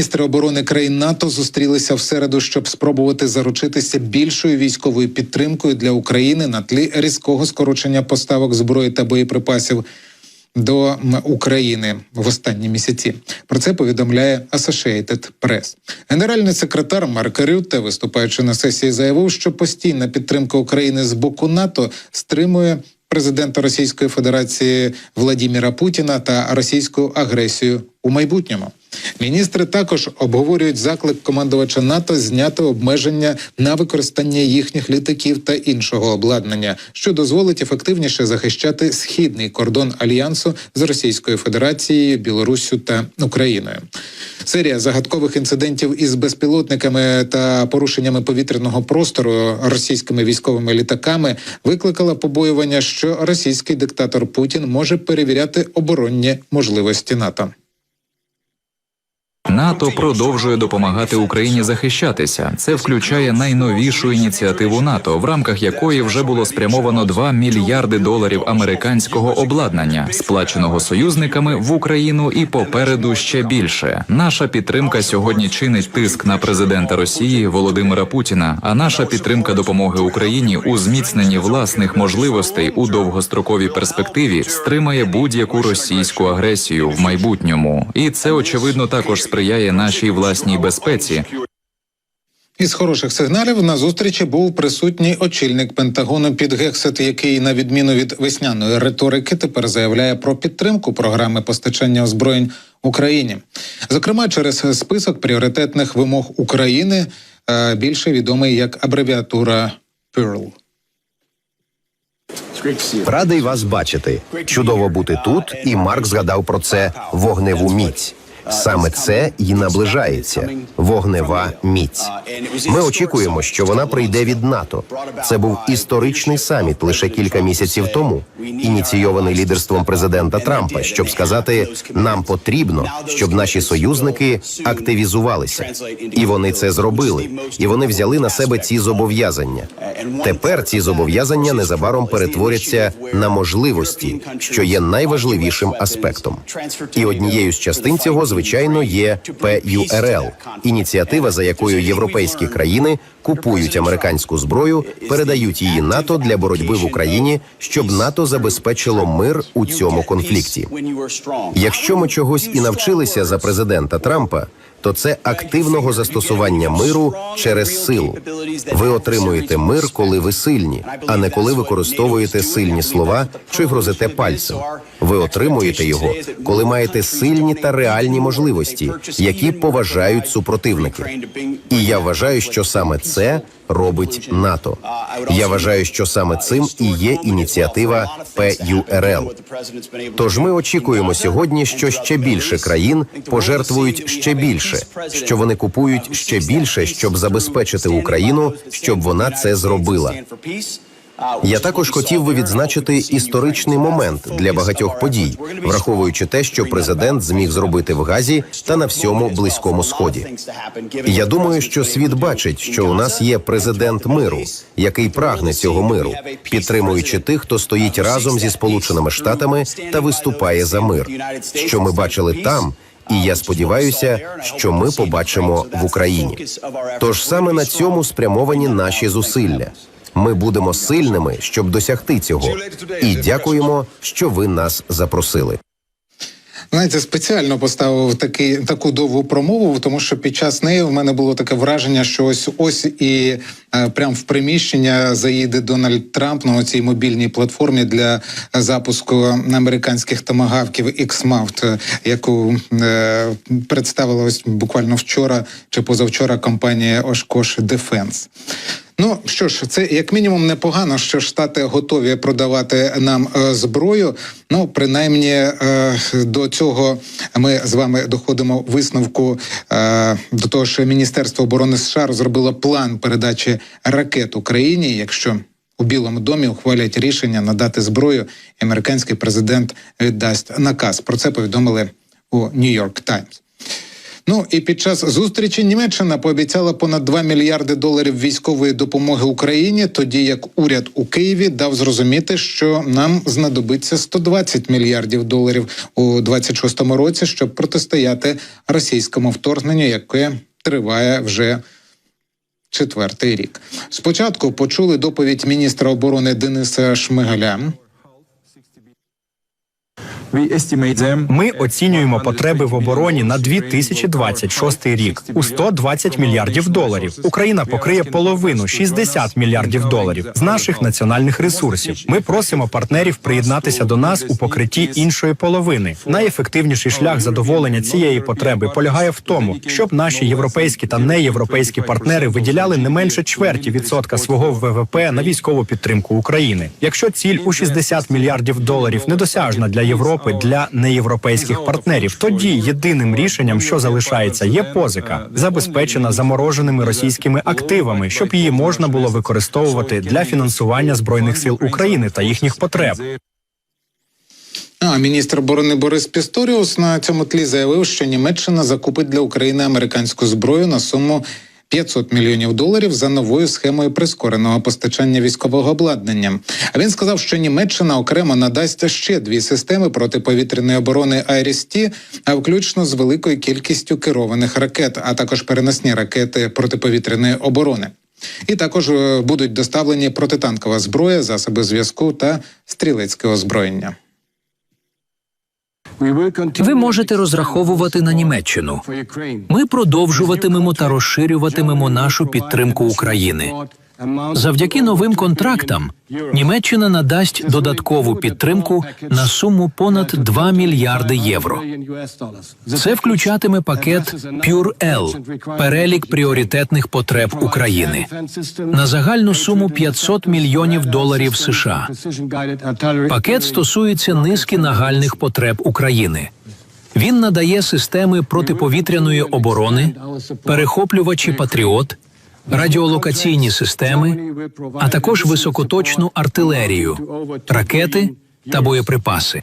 Міністри оборони країн НАТО зустрілися в середу, щоб спробувати заручитися більшою військовою підтримкою для України на тлі різкого скорочення поставок зброї та боєприпасів до України в останні місяці. Про це повідомляє Associated Press. Генеральний секретар Марк Рютте, виступаючи на сесії, заявив, що постійна підтримка України з боку НАТО стримує президента Російської Федерації Владіміра Путіна та російську агресію у майбутньому. Міністри також обговорюють заклик командувача НАТО зняти обмеження на використання їхніх літаків та іншого обладнання, що дозволить ефективніше захищати східний кордон альянсу з Російською Федерацією, Білоруссю та Україною. Серія загадкових інцидентів із безпілотниками та порушеннями повітряного простору російськими військовими літаками викликала побоювання, що російський диктатор Путін може перевіряти оборонні можливості НАТО. НАТО продовжує допомагати Україні захищатися. Це включає найновішу ініціативу НАТО, в рамках якої вже було спрямовано 2 мільярди доларів американського обладнання, сплаченого союзниками в Україну, і попереду ще більше. Наша підтримка сьогодні чинить тиск на президента Росії Володимира Путіна. А наша підтримка допомоги Україні у зміцненні власних можливостей у довгостроковій перспективі стримає будь-яку російську агресію в майбутньому, і це очевидно також сприяє нашій власній безпеці. Із хороших сигналів на зустрічі був присутній очільник Пентагону Під Гексет, який, на відміну від весняної риторики, тепер заявляє про підтримку програми постачання озброєнь Україні. Зокрема, через список пріоритетних вимог України, е, більше відомий як абревіатура PEARL. Радий вас бачити. Чудово бути тут, і Марк згадав про це вогневу міць. Саме це і наближається вогнева міць. Ми очікуємо, що вона прийде від НАТО. Це був історичний саміт лише кілька місяців тому, ініційований лідерством президента Трампа, щоб сказати, нам потрібно, щоб наші союзники активізувалися, і вони це зробили. І вони взяли на себе ці зобов'язання. Тепер ці зобов'язання незабаром перетворяться на можливості, що є найважливішим аспектом. І однією з частин цього, звичайно, є PURL – ініціатива, за якою європейські країни купують американську зброю, передають її НАТО для боротьби в Україні, щоб НАТО забезпечило мир у цьому конфлікті. Якщо ми чогось і навчилися за президента Трампа, то це активного застосування миру через силу. Ви отримуєте мир, коли ви сильні, а не коли використовуєте сильні слова чи грозите пальцем. Ви отримуєте його, коли маєте сильні та реальні можливості, які поважають супротивники. І я вважаю, що саме це робить НАТО. Я вважаю, що саме цим і є ініціатива ПЮРЛ. Тож ми очікуємо сьогодні, що ще більше країн пожертвують ще більше, що вони купують ще більше, щоб забезпечити Україну, щоб вона це зробила. Я також хотів би відзначити історичний момент для багатьох подій, враховуючи те, що президент зміг зробити в Газі та на всьому близькому сході. Я думаю, що світ бачить, що у нас є президент миру, який прагне цього миру, підтримуючи тих, хто стоїть разом зі Сполученими Штатами та виступає за мир. Що ми бачили там. І я сподіваюся, що ми побачимо в Україні. Тож саме на цьому спрямовані наші зусилля. Ми будемо сильними, щоб досягти цього. І дякуємо, що ви нас запросили. Знаєте, спеціально поставив такий таку довгу промову, тому що під час неї в мене було таке враження, що ось ось і е, прямо в приміщення заїде Дональд Трамп на цій мобільній платформі для запуску американських томагавків X-Mount, яку е, представила ось буквально вчора чи позавчора компанія Oshkosh Defense. Ну що ж, це як мінімум непогано, що штати готові продавати нам е, зброю. Ну, принаймні, е, до цього ми з вами доходимо висновку е, до того, що Міністерство оборони США розробило план передачі ракет Україні, якщо у Білому домі ухвалять рішення надати зброю, американський президент віддасть наказ. Про це повідомили у Нью-Йорк Таймс. Ну і під час зустрічі Німеччина пообіцяла понад 2 мільярди доларів військової допомоги Україні, тоді як уряд у Києві дав зрозуміти, що нам знадобиться 120 мільярдів доларів у 26-му році, щоб протистояти російському вторгненню, яке триває вже четвертий рік. Спочатку почули доповідь міністра оборони Дениса Шмигаля. Ми оцінюємо потреби в обороні на 2026 рік у 120 мільярдів доларів. Україна покриє половину 60 мільярдів доларів з наших національних ресурсів. Ми просимо партнерів приєднатися до нас у покритті іншої половини. Найефективніший шлях задоволення цієї потреби полягає в тому, щоб наші європейські та неєвропейські партнери виділяли не менше чверті відсотка свого ВВП на військову підтримку України. Якщо ціль у 60 мільярдів доларів недосяжна для Європи для неєвропейських партнерів, тоді єдиним рішенням, що залишається, є позика, забезпечена замороженими російськими активами, щоб її можна було використовувати для фінансування збройних сил України та їхніх потреб. А міністр оборони Борис Пісторіус на цьому тлі заявив, що Німеччина закупить для України американську зброю на суму 500 мільйонів доларів за новою схемою прискореного постачання військового обладнання. А він сказав, що Німеччина окремо надасть ще дві системи протиповітряної оборони «Айріс-Ті», а включно з великою кількістю керованих ракет, а також переносні ракети протиповітряної оборони. І також е, будуть доставлені протитанкова зброя, засоби зв'язку та стрілецьке озброєння. Ви можете розраховувати на Німеччину. Ми продовжуватимемо та розширюватимемо нашу підтримку України. Завдяки новим контрактам Німеччина надасть додаткову підтримку на суму понад 2 мільярди євро. Це включатиме пакет L – перелік пріоритетних потреб України на загальну суму 500 мільйонів доларів США. Пакет стосується низки нагальних потреб України. Він надає системи протиповітряної оборони, перехоплювачі Патріот, радіолокаційні системи, а також високоточну артилерію, ракети та боєприпаси.